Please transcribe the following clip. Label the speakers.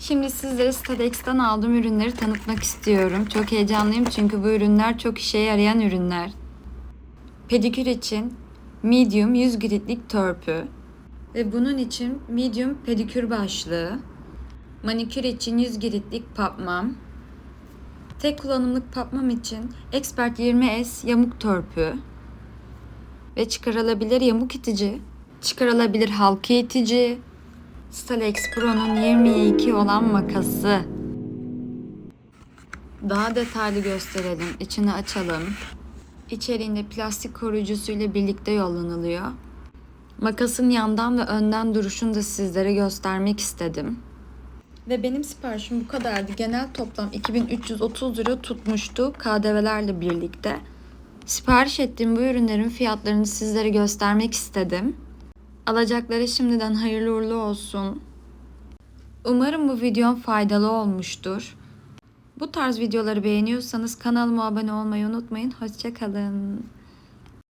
Speaker 1: Şimdi sizlere Stadex'ten aldığım ürünleri tanıtmak istiyorum. Çok heyecanlıyım çünkü bu ürünler çok işe yarayan ürünler. Pedikür için medium 100 gritlik törpü ve bunun için medium pedikür başlığı. Manikür için 100 gritlik papmam. Tek kullanımlık papmam için Expert 20S yamuk törpü ve çıkarılabilir yamuk itici, çıkarılabilir halka itici, Stalex Pro'nun 22 olan makası. Daha detaylı gösterelim. İçini açalım. İçeriğinde plastik koruyucusuyla birlikte yollanılıyor. Makasın yandan ve önden duruşunu da sizlere göstermek istedim. Ve benim siparişim bu kadardı. Genel toplam 2330 lira tutmuştu KDV'lerle birlikte. Sipariş ettiğim bu ürünlerin fiyatlarını sizlere göstermek istedim. Alacakları şimdiden hayırlı uğurlu olsun. Umarım bu videom faydalı olmuştur. Bu tarz videoları beğeniyorsanız kanalıma abone olmayı unutmayın. Hoşçakalın.